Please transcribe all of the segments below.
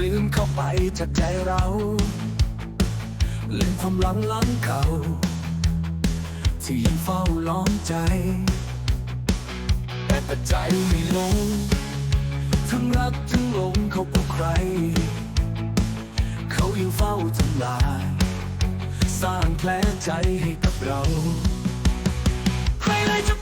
ลืมเข้าไปจากใจเราลืมความหลังหลังเก่า ที่ยังเฝ้าล้อมใจ แต่ปัจจัยไม่ลง ทั้งรักทั้งหลงเขากับใคร เขายังเฝ้าทำลาย สร้างแผลใจให้กับเรา ใครเลยจะ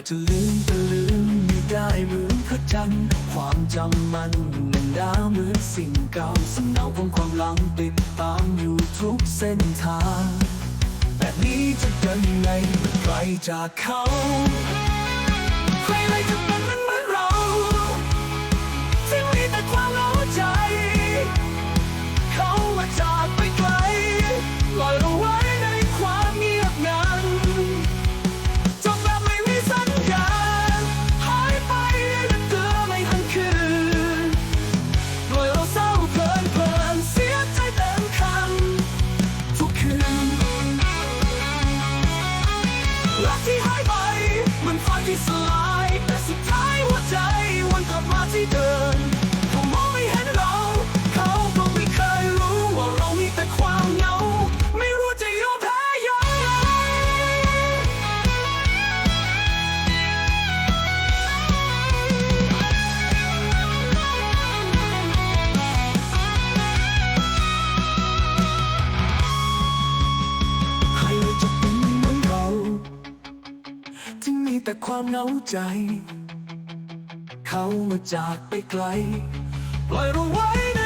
ากจะลืมแต่ลืมไม่ได้เหมือนพระจันทร์ความจำมันแน่นดาเหมือนสิ่งเก่าสำเนาของความหลังติดตามอยู่ทุกเส้นทางแบบนี้จะเดินยังไงเมื่อไกลจากเขาใครเลยจะเป็นเหมือน เห แต่ความเหงาใจ เขามาจากไปไกล ปล่อยเราไว้